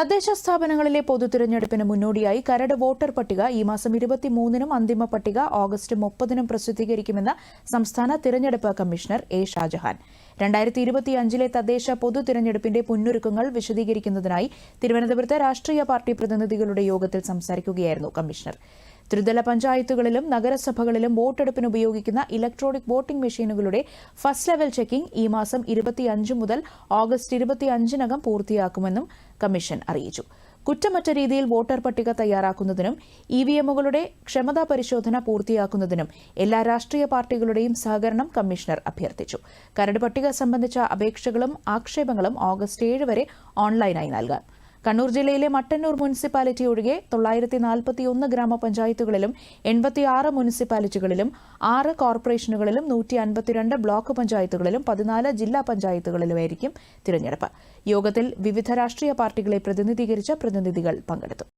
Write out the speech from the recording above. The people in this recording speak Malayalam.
തദ്ദേശ സ്ഥാപനങ്ങളിലെ പൊതു തിരഞ്ഞെടുപ്പിന് മുന്നോടിയായി കരട് വോട്ടർ പട്ടിക ഈ മാസം ഇരുപത്തിമൂന്നിനും അന്തിമ പട്ടിക ഓഗസ്റ്റ് മുപ്പതിനും പ്രസിദ്ധീകരിക്കുമെന്ന് സംസ്ഥാന തിരഞ്ഞെടുപ്പ് കമ്മീഷണർ എ ഷാജഹാൻ. രണ്ടായിരത്തി ഇരുപത്തിയഞ്ചിലെ തദ്ദേശ പൊതു തിരഞ്ഞെടുപ്പിന്റെ മുന്നൊരുക്കങ്ങൾ വിശദീകരിക്കുന്നതിനായി തിരുവനന്തപുരത്ത് രാഷ്ട്രീയ പാർട്ടി പ്രതിനിധികളുടെ യോഗത്തിൽ സംസാരിക്കുകയായിരുന്നു കമ്മീഷണർ. ത്രിതല പഞ്ചായത്തുകളിലും നഗരസഭകളിലും വോട്ടെടുപ്പിന് ഉപയോഗിക്കുന്ന ഇലക്ട്രോണിക് വോട്ടിംഗ് മെഷീനുകളുടെ ഫസ്റ്റ് ലെവൽ ചെക്കിംഗ് ഈ മാസം ഇരുപത്തിയഞ്ച് മുതൽ ഓഗസ്റ്റ് ഇരുപത്തിയഞ്ചിനകം പൂർത്തിയാക്കുമെന്നും കമ്മീഷൻ അറിയിച്ചു. കുറ്റമറ്റ രീതിയിൽ വോട്ടർ പട്ടിക തയ്യാറാക്കുന്നതിനും ഇ വി എമ്മുകളുടെ ക്ഷമതാ പരിശോധന പൂർത്തിയാക്കുന്നതിനും എല്ലാ രാഷ്ട്രീയ പാർട്ടികളുടെയും സഹകരണം കമ്മീഷണർ അഭ്യർത്ഥിച്ചു. കരട് പട്ടിക സംബന്ധിച്ച അപേക്ഷകളും ആക്ഷേപങ്ങളും ഓഗസ്റ്റ് ഏഴ് വരെ ഓൺലൈനായി നൽകാം. കണ്ണൂർ ജില്ലയിലെ മട്ടന്നൂർ മുനിസിപ്പാലിറ്റി ഒഴികെ തൊള്ളായിരത്തി നാൽപ്പത്തിയൊന്ന് ഗ്രാമപഞ്ചായത്തുകളിലും എൺപത്തിയാറ് മുനിസിപ്പാലിറ്റികളിലും ആറ് കോർപ്പറേഷനുകളിലും നൂറ്റി അൻപത്തിരണ്ട് ബ്ലോക്ക് പഞ്ചായത്തുകളിലും പതിനാല് ജില്ലാ പഞ്ചായത്തുകളിലുമായിരിക്കും തിരഞ്ഞെടുപ്പ്. യോഗത്തിൽ വിവിധ രാഷ്ട്രീയ പാർട്ടികളെ പ്രതിനിധീകരിച്ച പ്രതിനിധികൾ പങ്കെടുത്തു.